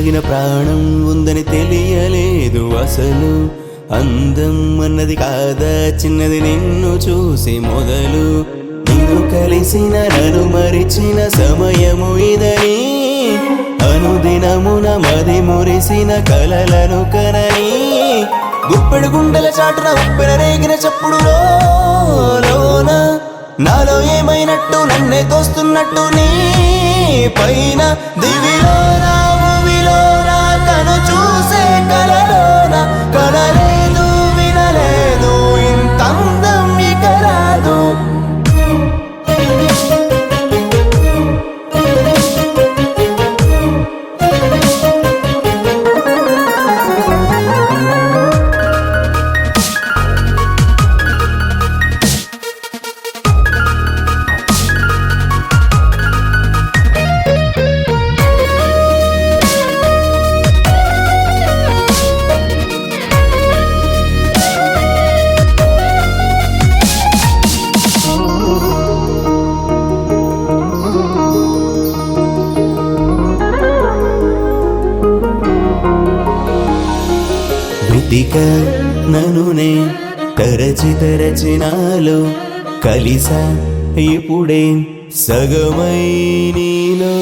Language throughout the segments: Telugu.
దాగిన ప్రాణం ఉందని తెలియలేదు అసలు. అందం అన్నది కాదా చిన్నది నిన్ను చూసి మొదలు. నిన్ను కలిసిన నన్ను మరిచిన సమయము ఇదని. అనుదినమున మది మురిసిన కలలను కనని. గుప్పెడు గుండెల చాటున ఉప్పెన రేగిన చెప్పుడు లోన. నాలో ఏమైనట్టు నన్నే తోస్తున్నట్టు నీ పైన దివిలోనా. கன కృతిక ననునే తరచి తరచి కలిసా ఇప్పుడే సగమై నీలో.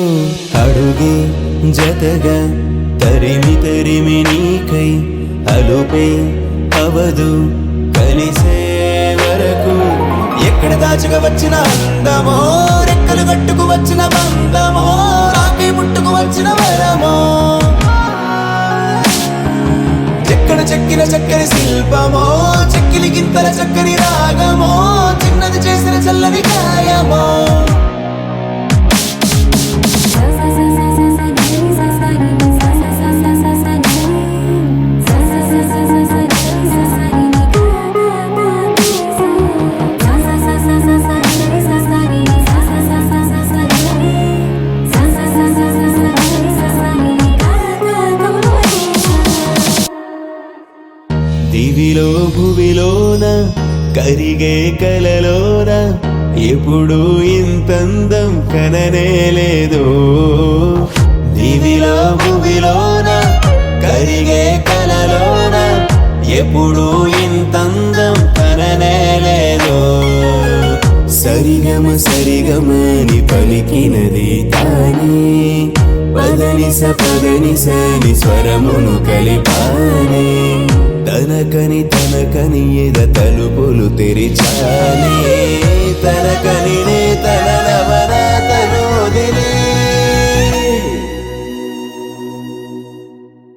అడుగే జతగా తరిమి తరిమి నీకై అలుపే అవదు కలిసే వరకు. ఎక్కడ దాచుగా వచ్చిన అందమో రెక్కలు కట్టుకు వచ్చిన బంధమో రాకి ముట్టుకు వచ్చిన చెక్కిన చక్కని శిల్పమో చెక్కిలి గింతల చక్కని దివిలో భువిలోన కరిగే కలలోన ఎప్పుడు ఇంతందం కననే లేదు. దివిలో భువిలోన కరిగే కలలోన ఎప్పుడు ఇంతందం కననే లేదు. సరిగమ సరిగమని పలికినది తానే. పదనిస పదనిస ని స్వరమును కలిపానే. తనకని తనకని ఎద తలుపులు తెరిచానే తనకని నే